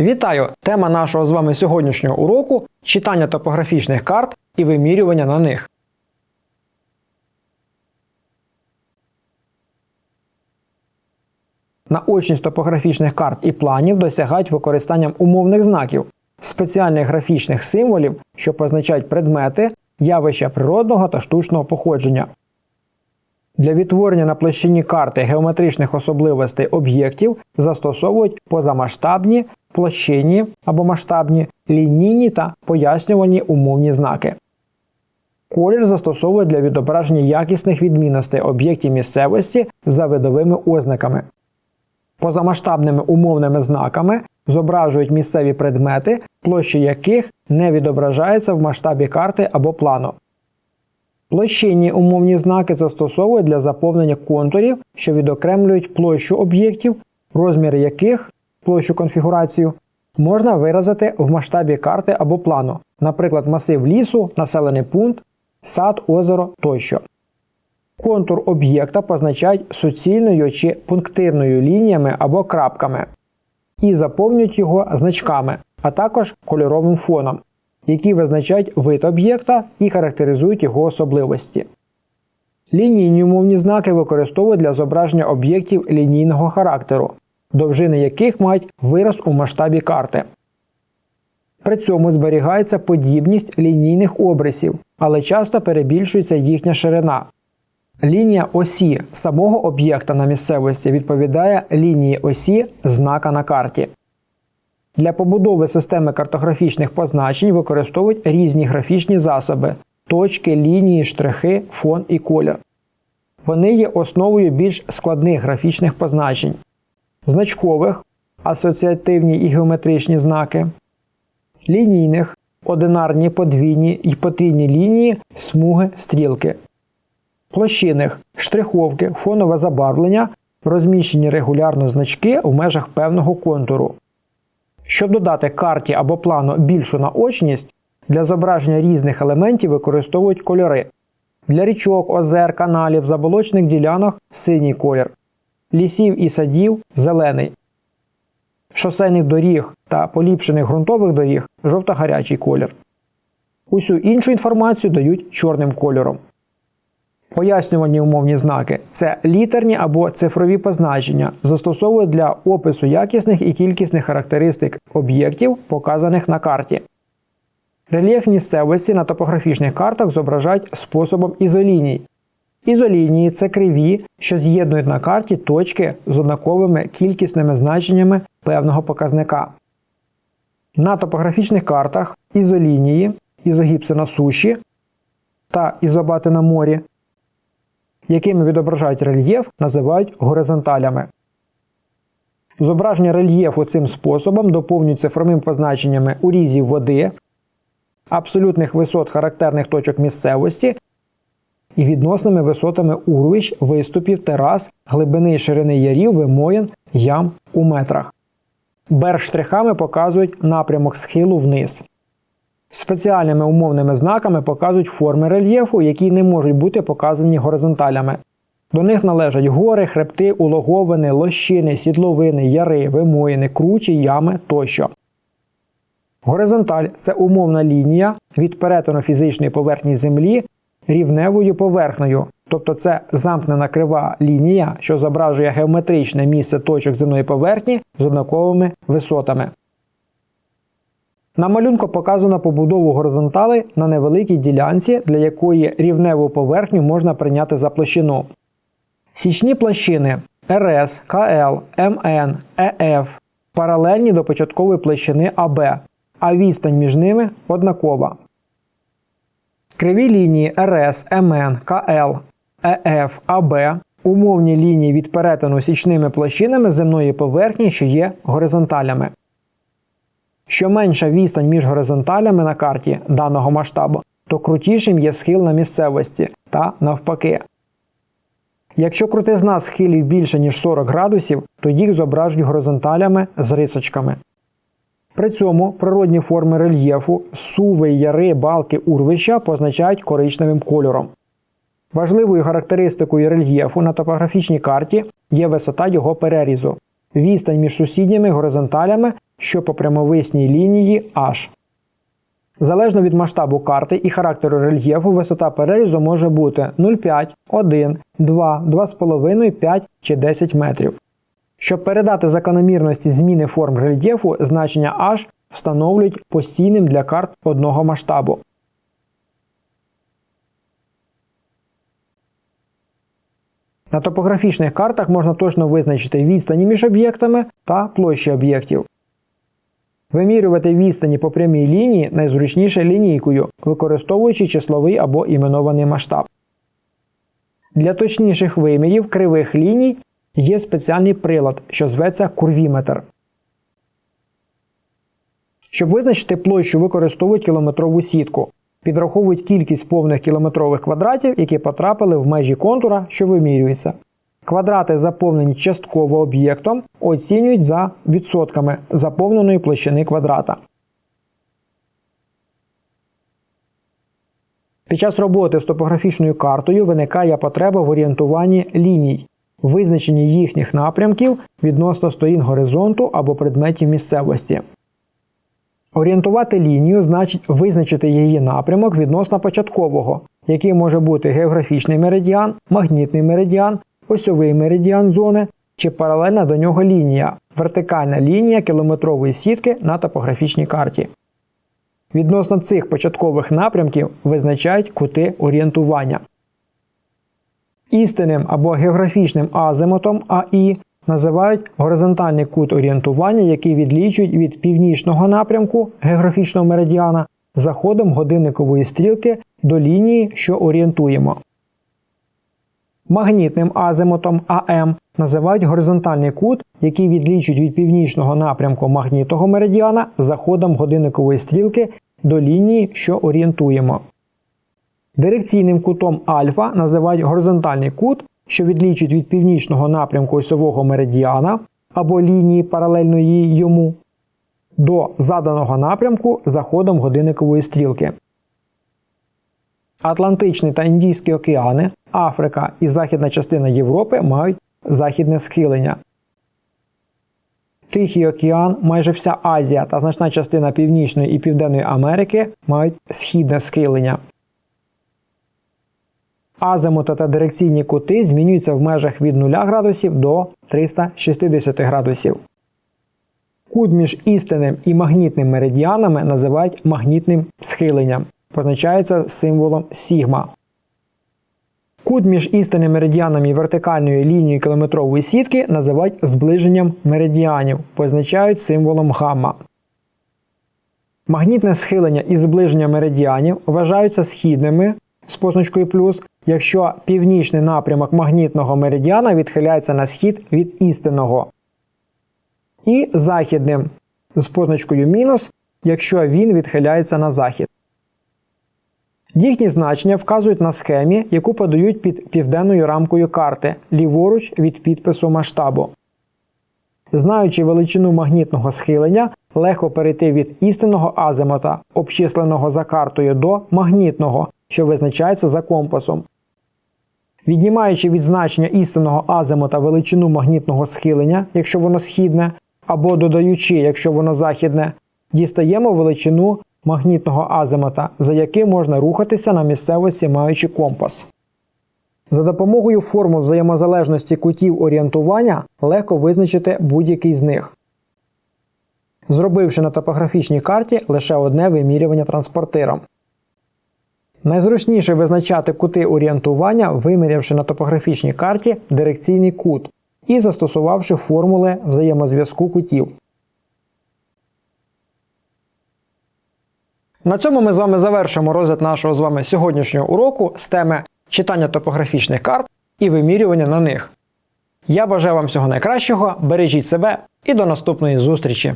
Вітаю! Тема нашого з вами сьогоднішнього уроку читання топографічних карт і вимірювання на них. Наочність топографічних карт і планів досягають використанням умовних знаків, спеціальних графічних символів, що позначають предмети, явища природного та штучного походження. Для відтворення на площині карти геометричних особливостей об'єктів застосовують позамасштабні, площинні або масштабні, лінійні та пояснювальні умовні знаки. Колір застосовують для відображення якісних відмінностей об'єктів місцевості за видовими ознаками. Позамасштабними умовними знаками зображують місцеві предмети, площі яких не відображаються в масштабі карти або плану. Площинні умовні знаки застосовують для заповнення контурів, що відокремлюють площу об'єктів, розміри яких площу конфігурацію можна виразити в масштабі карти або плану, наприклад, масив лісу, населений пункт, сад, озеро тощо. Контур об'єкта позначають суцільною чи пунктирною лініями або крапками і заповнюють його значками, а також кольоровим фоном, які визначають вид об'єкта і характеризують його особливості. Лінійні умовні знаки використовують для зображення об'єктів лінійного характеру, довжини яких мають вираз у масштабі карти. При цьому зберігається подібність лінійних обрисів, але часто перебільшується їхня ширина. Лінія осі самого об'єкта на місцевості відповідає лінії осі знака на карті. Для побудови системи картографічних позначень використовують різні графічні засоби точки, лінії, штрихи, фон і колір. Вони є основою більш складних графічних позначень, значкових, асоціативні і геометричні знаки, лінійних, одинарні, подвійні і потрійні лінії, смуги, стрілки, площинних, штриховки, фонове забарвлення, розміщені регулярно значки в межах певного контуру. Щоб додати карті або плану більшу наочність, для зображення різних елементів використовують кольори. Для річок, озер, каналів, заболочних ділянок синій колір, лісів і садів зелений, шосейних доріг та поліпшених ґрунтових доріг жовто-гарячий колір. Усю іншу інформацію дають чорним кольором. Пояснювальні умовні знаки це літерні або цифрові позначення, застосовують для опису якісних і кількісних характеристик об'єктів, показаних на карті. Рельєф місцевості на топографічних картах зображають способом ізоліній. Ізолінії це криві, що з'єднують на карті точки з однаковими кількісними значеннями певного показника. На топографічних картах ізолінії, ізогіпси на суші та ізобати на морі якими відображають рельєф, називають горизонталями. Зображення рельєфу цим способом доповнюють цифровими позначеннями урізів води, абсолютних висот характерних точок місцевості і відносними висотами урвищ, виступів, терас, глибини і ширини ярів, вимоїн, ям у метрах. Берштрихами показують напрямок схилу вниз. Спеціальними умовними знаками показують форми рельєфу, які не можуть бути показані горизонталями. До них належать гори, хребти, улоговини, лощини, сідловини, яри, вимоїни, кручі, ями тощо. Горизонталь це умовна лінія від перетину фізичної поверхні Землі рівневою поверхнею, тобто це замкнена крива лінія, що зображує геометричне місце точок земної поверхні з однаковими висотами. На малюнку показано побудову горизонтали на невеликій ділянці, для якої рівневу поверхню можна прийняти за площину. Січні площини РС, КЛ, МН, ЕФ паралельні до початкової площини АБ, а відстань між ними однакова. Криві лінії РС, МН, КЛ, ЕФ, АБ умовні лінії від перетину січними площинами земної поверхні, що є горизонталями. Що менша відстань між горизонталями на карті даного масштабу, то крутішим є схил на місцевості та навпаки. Якщо крутизна схилів більше ніж 40 градусів, то їх зображують горизонталями з рисочками. При цьому природні форми рельєфу, суви, яри, балки, урвища позначають коричневим кольором. Важливою характеристикою рельєфу на топографічній карті є висота його перерізу. Відстань між сусідніми горизонталями що по прямовисній лінії H. Залежно від масштабу карти і характеру рельєфу, висота перерізу може бути 0,5, 1, 2, 2,5, 5 чи 10 метрів. Щоб передати закономірності зміни форм рельєфу, значення H встановлюють постійним для карт одного масштабу. На топографічних картах можна точно визначити відстані між об'єктами та площі об'єктів. Вимірювати відстані по прямій лінії найзручніше лінійкою, використовуючи числовий або іменований масштаб. Для точніших вимірів кривих ліній є спеціальний прилад, що зветься курвіметр. Щоб визначити площу, використовують кілометрову сітку. Підраховують кількість повних кілометрових квадратів, які потрапили в межі контура, що вимірюється. Квадрати, заповнені частково об'єктом, оцінюють за відсотками заповненої площини квадрата. Під час роботи з топографічною картою виникає потреба в орієнтуванні ліній, визначенні їхніх напрямків відносно сторін горизонту або предметів місцевості. Орієнтувати лінію значить визначити її напрямок відносно початкового, який може бути географічний меридіан, магнітний меридіан, осьовий меридіан зони чи паралельна до нього лінія, вертикальна лінія кілометрової сітки на топографічній карті. Відносно цих початкових напрямків визначають кути орієнтування. Істинним або географічним азимутом АІ називають горизонтальний кут орієнтування, який відлічують від північного напрямку географічного меридіана заходом годинникової стрілки до лінії, що орієнтуємо. Магнітним азимутом АМ називають горизонтальний кут, який відлічують від північного напрямку магнітного меридіана заходом годинникової стрілки до лінії, що орієнтуємо. Дирекційним кутом альфа називають горизонтальний кут, що відлічують від північного напрямку осьового меридіана або лінії паралельної йому до заданого напрямку заходом годинникової стрілки. Атлантичний та Індійський океани, Африка і західна частина Європи мають західне схилення. Тихий океан, майже вся Азія та значна частина Північної і Південної Америки мають східне схилення. Азимута та дирекційні кути змінюються в межах від 0 градусів до 360 градусів. Кут між істинним і магнітним меридіанами називають магнітним схиленням, позначається символом сігма. Кут між істинним меридіаном і вертикальною лінією кілометрової сітки називають зближенням меридіанів, позначають символом гамма. Магнітне схилення і зближення меридіанів вважаються східними з позначкою плюс, якщо північний напрямок магнітного меридіана відхиляється на схід від істинного. І західним з позначкою мінус, якщо він відхиляється на захід. Їхні значення вказують на схемі, яку подають під південною рамкою карти, ліворуч від підпису масштабу. Знаючи величину магнітного схилення, легко перейти від істинного азимута, обчисленого за картою, до магнітного, що визначається за компасом. Віднімаючи від значення істинного азимута величину магнітного схилення, якщо воно східне, або додаючи, якщо воно західне, дістаємо величину магнітного азимута, за яким можна рухатися на місцевості, маючи компас. За допомогою формул взаємозалежності кутів орієнтування легко визначити будь-який з них. Зробивши на топографічній карті лише одне вимірювання транспортиром. Найзручніше визначати кути орієнтування, вимірявши на топографічній карті дирекційний кут і застосувавши формули взаємозв'язку кутів. На цьому ми з вами завершимо розгляд нашого з вами сьогоднішнього уроку з теми читання топографічних карт і вимірювання на них. Я бажаю вам всього найкращого, бережіть себе і до наступної зустрічі!